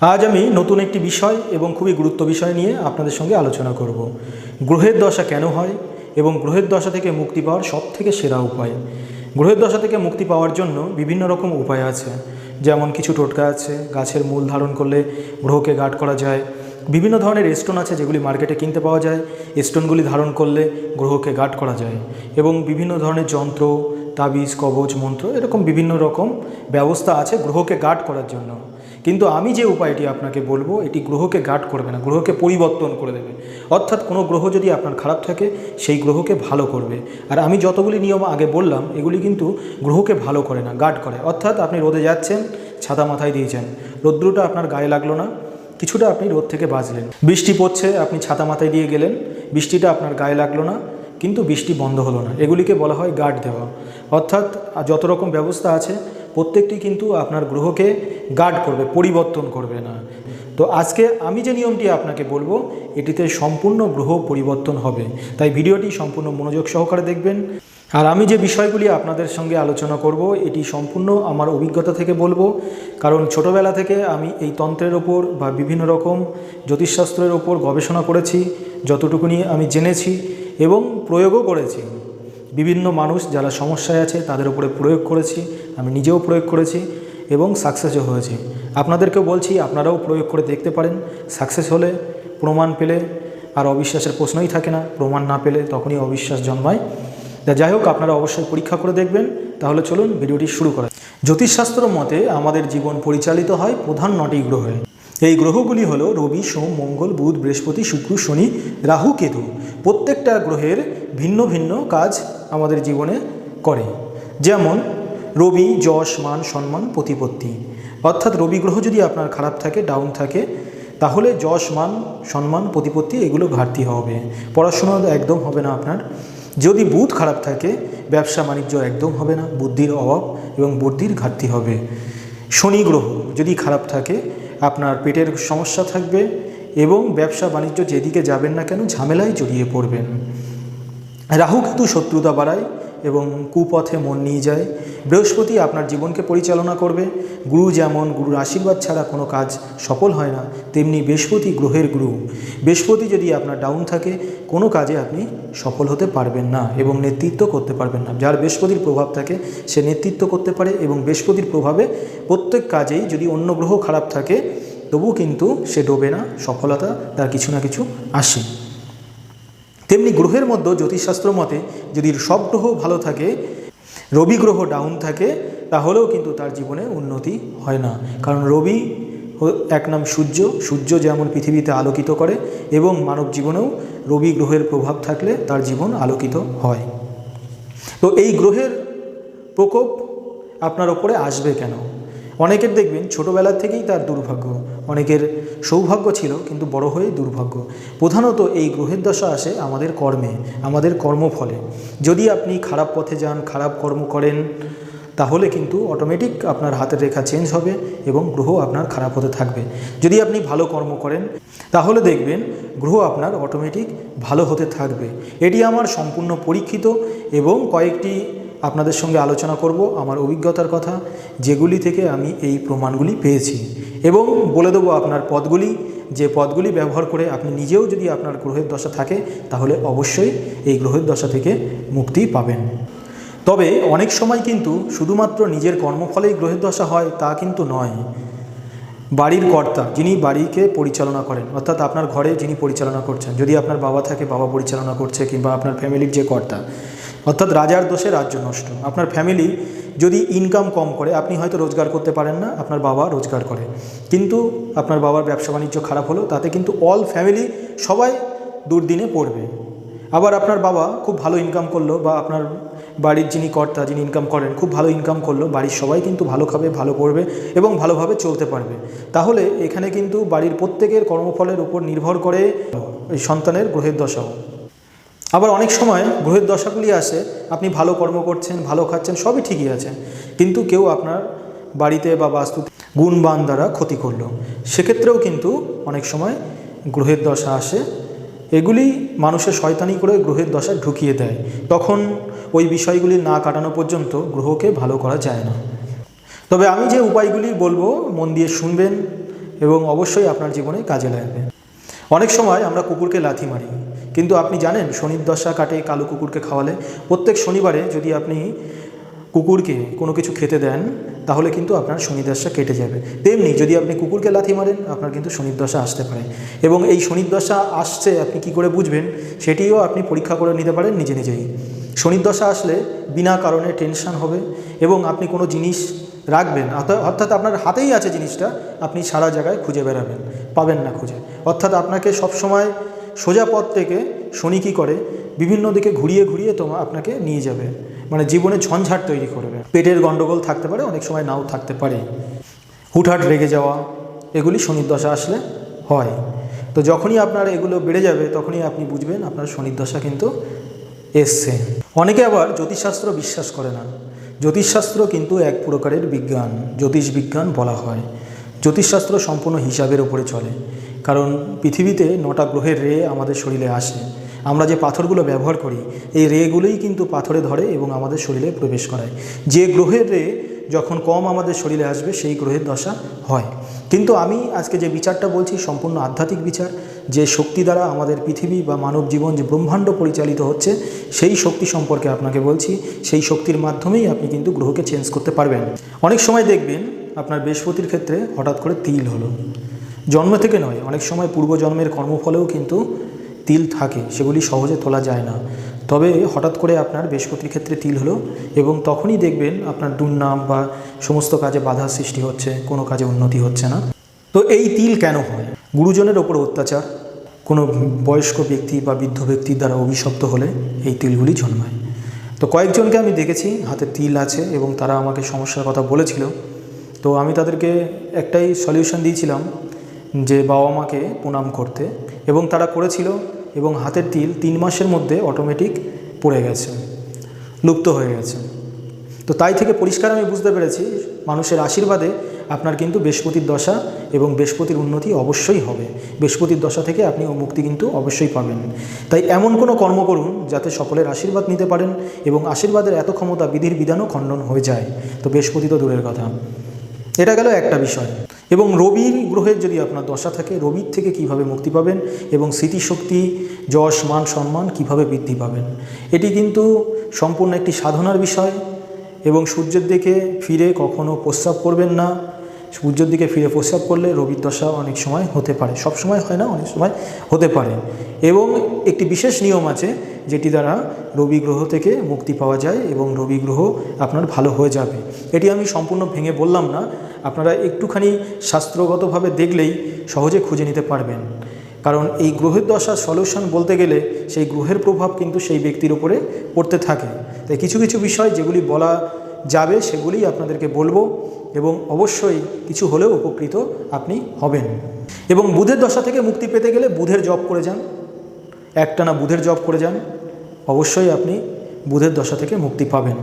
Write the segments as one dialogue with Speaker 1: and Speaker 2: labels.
Speaker 1: আজ আমি নতুন একটি বিষয় এবং খুবই গুরুত্ব বিষয় নিয়ে আপনাদের সঙ্গে আলোচনা করব। গ্রহের দশা কেন হয় এবং গ্রহের দশা থেকে মুক্তি পাওয়ার সব থেকে সেরা উপায়? গ্রহের দশা থেকে মুক্তি পাওয়ার জন্য বিভিন্ন রকম উপায় আছে। যেমন কিছু টোটকা আছে, গাছের মূল ধারণ করলে গ্রহকে গার্ড করা যায়। বিভিন্ন ধরনের স্টোন আছে যেগুলি মার্কেটে কিনতে পাওয়া যায়। স্টোনগুলি ধারণ করলে গ্রহকে গার্ড করা যায় এবং বিভিন্ন ধরনের যন্ত্র, তাবিজ, কবচ, মন্ত্র এরকম বিভিন্ন রকম ব্যবস্থা আছে গ্রহকে গার্ড করার জন্য। কিন্তু আমি যে উপায়টি আপনাকে বলব, এটি গ্রহকে গার্ড করবে না, গ্রহকে পরিবর্তন করে দেবে। অর্থাৎ কোনো গ্রহ যদি আপনার খারাপ থাকে, সেই গ্রহকে ভালো করবে। আর আমি যতগুলি নিয়ম আগে বললাম, এগুলি কিন্তু গ্রহকে ভালো করে না গার্ড করে। অর্থাৎ আপনি রোদে যাচ্ছেন, ছাতা মাথায় দিয়েছেন। রোদ্রুটা আপনার গায়ে লাগল না, কিছুটা আপনি রোদ থেকে বাঁচলেন। বৃষ্টি পড়ছে, আপনি ছাতা মাথায় দিয়ে গেলেন, বৃষ্টিটা আপনার গায়ে লাগল না, কিন্তু বৃষ্টি বন্ধ হলো না। এগুলিকে বলা হয় গার্ড দেওয়া। অর্থাৎ যত রকম ব্যবস্থা আছে প্রত্যেকটি কিন্তু আপনার গ্রহকে গার্ড করবে, পরিবর্তন করবে না। তো আজকে আমি যে নিয়মটি আপনাকে বলব, এটিতে সম্পূর্ণ গ্রহ পরিবর্তন হবে। তাই ভিডিওটি সম্পূর্ণ মনোযোগ সহকারে দেখবেন। আর আমি যে বিষয়গুলি আপনাদের সঙ্গে আলোচনা করব, এটি সম্পূর্ণ আমার অভিজ্ঞতা থেকে বলব। কারণ ছোটবেলা থেকে আমি এই তন্ত্রের ওপর বা বিভিন্ন রকম জ্যোতিষশাস্ত্রের ওপর গবেষণা করেছি, যতটুকুনি আমি জেনেছি এবং প্রয়োগও করেছি। বিভিন্ন মানুষ যারা সমস্যায় আছে তাদের উপরে প্রয়োগ করেছি, আমি নিজেও প্রয়োগ করেছি এবং সাকসেসও হয়েছি। আপনাদেরকেও বলছি, আপনারাও প্রয়োগ করে দেখতে পারেন। সাকসেস হলে প্রমাণ পেলে আর অবিশ্বাসের প্রশ্নই থাকে না। প্রমাণ না পেলে তখনই অবিশ্বাস জন্মায়। তা যাই হোক, আপনারা অবশ্যই পরীক্ষা করে দেখবেন। তাহলে চলুন ভিডিওটি শুরু করা জ্যোতিষশাস্ত্র মতে আমাদের জীবন পরিচালিত হয় প্রধান নটি গ্রহে এই গ্রহগুলি হলো রবি, সোম, মঙ্গল, বুধ, বৃহস্পতি, শুক্র, শনি, রাহু, কেতু। প্রত্যেকটা গ্রহের ভিন্ন ভিন্ন কাজ আমাদের জীবনে করে। যেমন রবি, যশ, মান, সম্মান, প্রতিপত্তি। অর্থাৎ রবি গ্রহ যদি আপনার খারাপ থাকে ডাউন থাকে, তাহলে যশ, মান, সম্মান, প্রতিপত্তি এগুলো ঘাটতি হবে। পড়াশোনা একদম হবে না আপনার। যদি বুধ খারাপ থাকে, ব্যবসা, বাণিজ্য একদম হবে না, বুদ্ধির অভাব এবং বুদ্ধির ঘাটতি হবে। শনি গ্রহ যদি খারাপ থাকে আপনার পেটের সমস্যা থাকবে এবং ব্যবসা বাণিজ্য যেদিকে যাবেন না কেন ঝামেলায় জড়িয়ে পড়বেন। রাহু কিন্তু শত্রুতা বাড়ায় এবং কুপথে মন নিয়ে যায়। বৃহস্পতি আপনার জীবনকে পরিচালনা করবে। গুরু যেমন গুরুর আশীর্বাদ ছাড়া কোনো কাজ সফল হয় না, তেমনি বৃহস্পতি গ্রহের গুরু। বৃহস্পতি যদি আপনার ডাউন থাকে, কোনো কাজে আপনি সফল হতে পারবেন না এবং নেতৃত্ব করতে পারবেন না। যার বৃহস্পতির প্রভাব থাকে, সে নেতৃত্ব করতে পারে এবং বৃহস্পতির প্রভাবে প্রত্যেক কাজেই যদি অন্য গ্রহ খারাপ থাকে, তবু কিন্তু সে ডোবে না, সফলতা তার কিছু না কিছু আসে। তেমনি গ্রহের মধ্যে জ্যোতিষশাস্ত্র মতে যদি সব গ্রহ ভালো থাকে, রবি গ্রহ ডাউন থাকে, তাহলেও কিন্তু তার জীবনে উন্নতি হয় না। কারণ রবি এক নাম সূর্য সূর্য যেমন পৃথিবীতে আলোকিত করে এবং মানব জীবনেও রবি গ্রহের প্রভাব থাকলে তার জীবন আলোকিত হয়। তো এই গ্রহের প্রকোপ আপনার ওপরে আসবে কেন? অনেকের দেখবেন ছোটোবেলার থেকেই তার দুর্ভাগ্য। অনেকের সৌভাগ্য ছিল, কিন্তু বড় হয়ে দুর্ভাগ্য। প্রধানত এই গ্রহের দশা আসে আমাদের কর্মে, আমাদের কর্মফলে। যদি আপনি খারাপ পথে যান, খারাপ কর্ম করেন, তাহলে কিন্তু অটোমেটিক আপনার হাতের রেখা চেঞ্জ হবে এবং গ্রহ আপনার খারাপ হতে থাকবে। যদি আপনি ভালো কর্ম করেন, তাহলে দেখবেন গ্রহ আপনার অটোমেটিক ভালো হতে থাকবে। এটি আমার সম্পূর্ণ পরীক্ষিত এবং কয়েকটি আপনাদের সঙ্গে আলোচনা করব আমার অভিজ্ঞতার কথা, যেগুলি থেকে আমি এই প্রমাণগুলি পেয়েছি। এবং বলে দেবো আপনার পদগুলি, যে পদগুলি ব্যবহার করে আপনি নিজেও যদি আপনার গ্রহের দশা থাকে, তাহলে অবশ্যই এই গ্রহের দশা থেকে মুক্তি পাবেন। তবে অনেক সময় কিন্তু শুধুমাত্র নিজের কর্মফলেই গ্রহের দশা হয়, তা কিন্তু নয়। বাড়ির কর্তা, যিনি বাড়িকে পরিচালনা করেন, অর্থাৎ আপনার ঘরে যিনি পরিচালনা করছেন, যদি আপনার বাবা থাকে, বাবা পরিচালনা করছে, কিংবা আপনার ফ্যামিলির যে কর্তা অর্থাৎ রাজার দোষে রাজ্য নষ্ট। আপনার ফ্যামিলি যদি ইনকাম কম করে, আপনি হয়তো রোজগার করতে পারেন না, আপনার বাবা রোজগার করে। কিন্তু আপনার বাবার ব্যবসা বাণিজ্য খারাপ হলো, তাতে কিন্তু অল ফ্যামিলি সবাই দুর্দিনে পড়বে। আবার আপনার বাবা খুব ভালো ইনকাম করল, বা আপনার বাড়ির যিনি কর্তা, যিনি ইনকাম করেন, খুব ভালো ইনকাম করল, বাড়ির সবাই কিন্তু ভালো খাবে, ভালো পড়বে এবং ভালোভাবে চলতে পারবে। তাহলে এখানে কিন্তু বাড়ির প্রত্যেকের কর্মফলের উপর নির্ভর করে সন্তানের গ্রহের দশাও। আবার অনেক সময় গ্রহের দশাগুলি আসে, আপনি ভালো কর্ম করছেন, ভালো খাচ্ছেন, সবই ঠিকই আছে। কিন্তু কেউ আপনার বাড়িতে বা বাস্তু গুণবান দ্বারা ক্ষতি করল। সেক্ষেত্রেও কিন্তু অনেক সময় গ্রহের দশা আসে, এগুলি মানুষের শয়তানি করে গ্রহের দশা ঢুকিয়ে দেয়। তখন ওই বিষয়গুলি না কাটানো পর্যন্ত গ্রহকে ভালো করা যায় না। তবে আমি যে উপায়গুলি বলব, মন দিয়ে শুনবেন এবং অবশ্যই আপনার জীবনে কাজে লাগবে। অনেক সময় আমরা কুকুরকে লাথি মারি কিন্তু আপনি জানেন শনির দশা কাটে কালো কুকুরকে খাওয়ালে। প্রত্যেক শনিবারে যদি আপনি কুকুরকে কোনো কিছু খেতে দেন, তাহলে কিন্তু আপনার শনিদশা কেটে যাবে। তেমনি যদি আপনি কুকুরকে লাথি মারেন, আপনার কিন্তু শনিদশা আসতে পারে। এবং এই শনিদশা আসছে, আপনি কি করে বুঝবেন? সেটিও আপনি পরীক্ষা করে নিতে পারেন নিজে নিজেই। শনিদশা আসলে বিনা কারণে টেনশন হবে এবং আপনি কোনো জিনিস রাখবেন অর্থাৎ- অর্থাৎ আপনার হাতেই আছে জিনিসটা, আপনি সারা জায়গায় খুঁজে বেড়াবেন, পাবেন না খুঁজে। অর্থাৎ আপনাকে সবসময় সোজা পথ থেকে শনি কী করে? বিভিন্ন দিকে ঘুরিয়ে ঘুরিয়ে তোমা, আপনাকে নিয়ে যাবে। মানে জীবনে ঝঞ্ঝাট তৈরি করবে। পেটের গণ্ডগোল থাকতে পারে, অনেক সময় নাও থাকতে পারে। হুটহাট রেগে যাওয়া, এগুলি শনির দশা আসলে হয়। তো যখনই আপনার এগুলো বেড়ে যাবে, তখনই আপনি বুঝবেন আপনার শনির দশা কিন্তু এসছে। অনেকে আবার জ্যোতিষশাস্ত্র বিশ্বাস করে না। জ্যোতিষশাস্ত্র কিন্তু এক প্রকারের বিজ্ঞান, জ্যোতিষ বিজ্ঞান বলা হয়। জ্যোতিষশাস্ত্র সম্পূর্ণ হিসাবের উপরে চলে। কারণ পৃথিবীতে নটা গ্রহের রে আমাদের শরীরে আসে। আমরা যে পাথরগুলো ব্যবহার করি, এই রেগুলোই কিন্তু পাথরে ধরে এবং আমাদের শরীরে প্রবেশ করায়। যে গ্রহের রে যখন কম আমাদের শরীরে আসবে, সেই গ্রহের দশা হয়। কিন্তু আমি আজকে যে বিচারটা বলছি, সম্পূর্ণ আধ্যাত্মিক বিচার, যে শক্তি দ্বারা আমাদের পৃথিবী বা মানব জীবন যে ব্রহ্মাণ্ড পরিচালিত হচ্ছে, সেই শক্তি সম্পর্কে আপনাকে বলছি, সেই শক্তির মাধ্যমেই আপনি কিন্তু গ্রহকে চেঞ্জ করতে পারবেন। অনেক সময় দেখবেন আপনার বৃহস্পতির ক্ষেত্রে হঠাৎ করে তিল হলো। জন্ম থেকে নয়, অনেক সময় পূর্বজন্মের কর্মফলেও কিন্তু তিল থাকে, সেগুলি সহজে তোলা যায় না। তবে হঠাৎ করে আপনার বৃহস্পতির ক্ষেত্রে তিল হলো এবং তখনই দেখবেন আপনার দুর্নাম বা সমস্ত কাজে বাধা সৃষ্টি হচ্ছে, কোনো কাজে উন্নতি হচ্ছে না। তো এই তিল কেন হয়? গুরুজনের ওপর অত্যাচার, কোনো বয়স্ক ব্যক্তি বা বৃদ্ধ ব্যক্তির দ্বারা অভিশপ্ত হলে এই তিলগুলি জন্মায়। তো কয়েকজনকে আমি দেখেছি, হাতে তিল আছে এবং তারা আমাকে সমস্যার কথা বলেছিল। তো আমি তাদেরকে একটাই সলিউশন দিয়েছিলাম যে বাবা মাকে প্রণাম করতে এবং তারা করেছিল এবং হাতের তিল তিন মাসের মধ্যে অটোমেটিক পড়ে গেছে, লুপ্ত হয়ে গেছে। তো তাই থেকে পরিষ্কার আমি বুঝতে পেরেছি, মানুষের আশীর্বাদে আপনার কিন্তু বৃহস্পতির দশা এবং বৃহস্পতির উন্নতি অবশ্যই হবে। বৃহস্পতির দশা থেকে আপনি ও মুক্তি কিন্তু অবশ্যই পাবেন। তাই এমন কোনো কর্ম করুন যাতে সকলের আশীর্বাদ নিতে পারেন এবং আশীর্বাদের এত ক্ষমতা বিধির বিধানও খণ্ডন হয়ে যায়। তো বৃহস্পতি তো দূরের কথা। এটা গেল একটা বিষয়। এবং রবির গ্রহের যদি আপনার দশা থাকে, রবির থেকে কীভাবে মুক্তি পাবেন এবং স্মৃতিশক্তি, যশ, মান, সম্মান কীভাবে বৃদ্ধি পাবেন, এটি কিন্তু সম্পূর্ণ একটি সাধনার বিষয় এবং সূর্যের দিকে ফিরে কখনো প্রস্রাব করবেন না। সূর্যের দিকে ফিরে প্রস্রাব করলে রবির দশা অনেক সময় হতে পারে। সব সময় হয় না, অনেক সময় হতে পারে। এবং একটি বিশেষ নিয়ম আছে যেটি দ্বারা রবি গ্রহ থেকে মুক্তি পাওয়া যায় এবং রবি গ্রহ আপনার ভালো হয়ে যাবে। এটি আমি সম্পূর্ণ ভেঙে বললাম না। আপনারা একটুখানি শাস্ত্রগতভাবে দেখলেই সহজে খুঁজে নিতে পারবেন। কারণ এই গ্রহের দশার সলিউশন বলতে গেলে সেই গ্রহের প্রভাব কিন্তু সেই ব্যক্তির উপরে পড়তে থাকে। তাই কিছু কিছু বিষয় যেগুলি বলা যাবে সেগুলি আপনাদেরকে বলব। এবং অবশ্যই কিছু হলেও উপকৃত আপনি হবেন। এবং বুধের দশা থেকে মুক্তি পেতে গেলে বুধের জব করে যান। একটানা বুধের জব করে যান। অবশ্যই আপনি বুধের দশা থেকে মুক্তি পাবেন।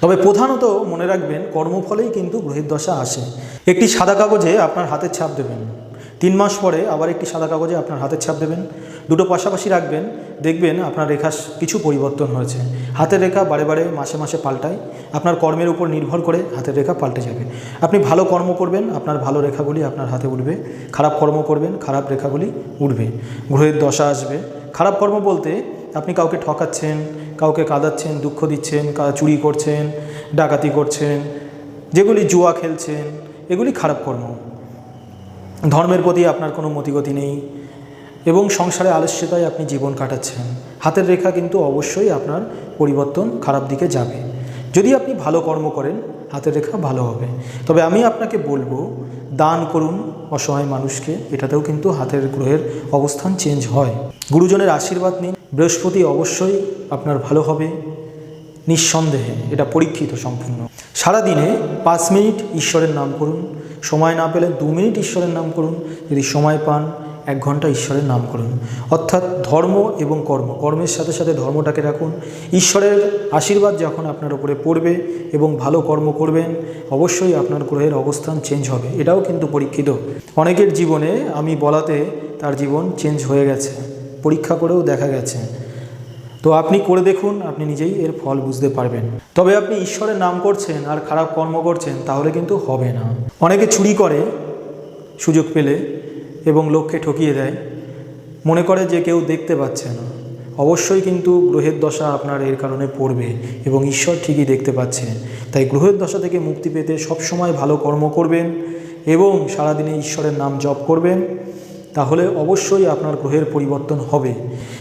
Speaker 1: তবে প্রধানত মনে রাখবেন, কর্মফলেই কিন্তু গ্রহের দশা আসে। একটি সাদা কাগজে আপনার হাতের ছাপ দেবেন। তিন মাস পরে আবার একটি সাদা কাগজে আপনার হাতের ছাপ দেবেন। দুটো পাশাপাশি রাখবেন, দেখবেন আপনার রেখা কিছু পরিবর্তন হয়েছে। হাতের রেখা বারে বারে মাসে মাসে পাল্টায়, আপনার কর্মের উপর নির্ভর করে হাতের রেখা পাল্টে যাবে। আপনি ভালো কর্ম করবেন, আপনার ভালো রেখাগুলি আপনার হাতে উঠবে। খারাপ কর্ম করবেন, খারাপ রেখাগুলি উঠবে। গ্রহের দশা আসবে। খারাপ কর্ম বলতে আপনি কাউকে ঠকাচ্ছেন, কাউকে কাঁদাচ্ছেন, দুঃখ দিচ্ছেন চুরি করছেন, ডাকাতি করছেন, যেগুলি জুয়া খেলছেন, এগুলি খারাপ কর্ম। ধর্মের প্রতি আপনার কোনো মতিগতি নেই এবং সংসারে আলস্যতায় আপনি জীবন কাটাচ্ছেন। হাতের রেখা কিন্তু অবশ্যই আপনার পরিবর্তন খারাপ দিকে যাবে। যদি আপনি ভালো কর্ম করেন, হাতের রেখা ভালো হবে। তবে আমি আপনাকে বলব, দান করুন অসহায় মানুষকে, এটাতেও কিন্তু হাতের গ্রহের অবস্থান চেঞ্জ হয়। গুরুজনের আশীর্বাদ নিন। বৃহস্পতি অবশ্যই আপনার ভালো হবে। নিঃসন্দেহে এটা পরীক্ষিত সম্পূর্ণ। সারাদিনে পাঁচ মিনিট ঈশ্বরের নাম করুন। সময় না পেলে দু মিনিট ঈশ্বরের নাম করুন। যদি সময় পান, এক ঘণ্টা ঈশ্বরের নাম করুন। অর্থাৎ ধর্ম এবং কর্ম, কর্মের সাথে সাথে ধর্মটাকে রাখুন। ঈশ্বরের আশীর্বাদ যখন আপনার উপরে পড়বে এবং ভালো কর্ম করবেন, অবশ্যই আপনার গ্রহের অবস্থান চেঞ্জ হবে। এটাও কিন্তু পরীক্ষিত। অনেকের জীবনে, আমি বলাতে তার জীবন চেঞ্জ হয়ে গেছে। পরীক্ষা করেও দেখা গেছে। তো আপনি করে দেখুন, আপনি নিজেই এর ফল বুঝতে পারবেন। তবে আপনি ঈশ্বরের নাম করছেন আর খারাপ কর্ম করছেন, তাহলে কিন্তু হবে না। অনেকে চুরি করে সুযোগ পেলে এবং লোককে ঠকিয়ে দেয়। মনে করে যে কেউ দেখতে পাচ্ছে না। অবশ্যই কিন্তু গ্রহের দশা আপনার এর কারণে পড়বে এবং ঈশ্বর ঠিকই দেখতে পাচ্ছে। তাই গ্রহের দশা থেকে মুক্তি পেতে সবসময় ভালো কর্ম করবেন এবং সারাদিনে ঈশ্বরের নাম জপ করবেন। তাহলে অবশ্যই আপনার গ্রহের পরিবর্তন হবে।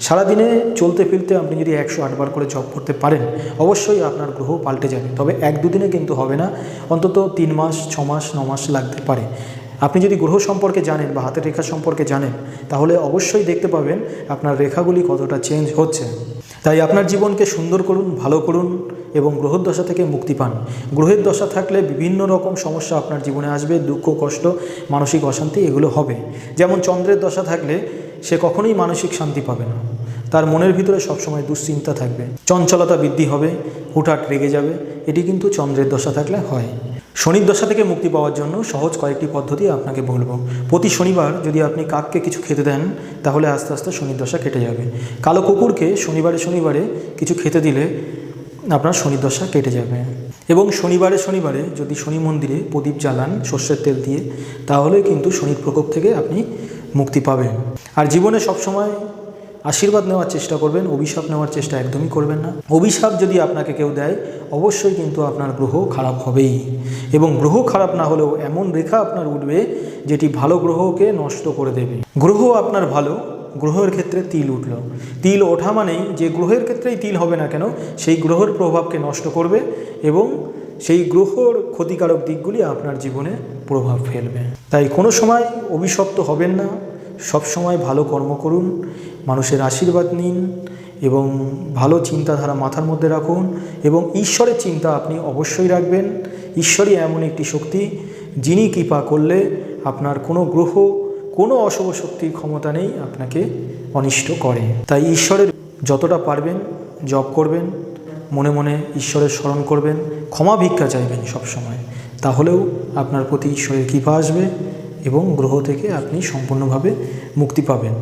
Speaker 1: সারাদিনে চলতে ফিরতে আপনি যদি একশো আটবার করে জব করতে পারেন, অবশ্যই আপনার গ্রহ পাল্টে যাবে। তবে এক দুদিনে কিন্তু হবে না, অন্তত তিন মাস, ছ মাস, ন মাস লাগতে পারে। আপনি যদি গ্রহ সম্পর্কে জানেন বা হাতের রেখা সম্পর্কে জানেন, তাহলে অবশ্যই দেখতে পাবেন আপনার রেখাগুলি কতটা চেঞ্জ হচ্ছে। তাই আপনার জীবনকে সুন্দর করুন, ভালো করুন এবং গ্রহের দশা থেকে মুক্তি পান। গ্রহের দশা থাকলে বিভিন্ন রকম সমস্যা আপনার জীবনে আসবে, দুঃখ, কষ্ট, মানসিক অশান্তি, এগুলো হবে। যেমন চন্দ্রের দশা থাকলে সে কখনোই মানসিক শান্তি পাবে না। তার মনের ভিতরে সবসময় দুশ্চিন্তা থাকবে। চঞ্চলতা বৃদ্ধি হবে, হুটহাট রেগে যাবে। এটি কিন্তু চন্দ্রের দশা থাকলে হয়। শনির দশা থেকে মুক্তি পাওয়ার জন্য সহজ কয়েকটি পদ্ধতি আপনাকে বলব। প্রতি শনিবার যদি আপনি কাককে কিছু খেতে দেন, তাহলে আস্তে আস্তে শনির দশা কেটে যাবে। কালো কুকুরকে শনিবারে শনিবারে কিছু খেতে দিলে আপনার শনির দশা কেটে যাবে। এবং শনিবারে শনিবারে যদি শনি মন্দিরে প্রদীপ জ্বালান সর্ষের তেল দিয়ে তাহলে কিন্তু শনির প্রকোপ থেকে আপনি মুক্তি পাবেন। আর জীবনে সবসময় আশীর্বাদ নেওয়ার চেষ্টা করবেন, অভিশাপ নেওয়ার চেষ্টা একদমই করবেন না। অভিশাপ যদি আপনাকে কেউ দেয়, অবশ্যই কিন্তু আপনার গ্রহ খারাপ হবেই। এবং গ্রহ খারাপ না হলেও এমন রেখা আপনার উঠবে, যেটি ভালো গ্রহকে নষ্ট করে দেবে। গ্রহ আপনার ভালো গ্রহের ক্ষেত্রে তিল উঠল। তিল ওঠা মানেই যে গ্রহের ক্ষেত্রেই তিল হবে না কেন, সেই গ্রহের প্রভাবকে নষ্ট করবে এবং সেই গ্রহর ক্ষতিকারক দিকগুলি আপনার জীবনে প্রভাব ফেলবে। তাই কোনো সময় অভিশপ্ত হবেন না, সব সময় ভালো কর্ম করুন, মানুষের আশীর্বাদ নিন এবং ভালো চিন্তাধারা মাথার মধ্যে রাখুন এবং ঈশ্বরের চিন্তা আপনি অবশ্যই রাখবেন। ঈশ্বরই এমন একটি শক্তি যিনি কৃপা করলে আপনার কোনো গ্রহ কোনো অশুভ শক্তির ক্ষমতা নেই আপনাকে অনিষ্ট করে। তাই ঈশ্বরের যতটা পারবেন জপ করবেন, মনে মনে ঈশ্বরের স্মরণ করবেন, ক্ষমা ভিক্ষা চাইবেন সবসময়। তাহলেও আপনার প্রতি ঈশ্বরের কৃপা আসবে এবং গ্রহ থেকে আপনি সম্পূর্ণভাবে মুক্তি পাবেন।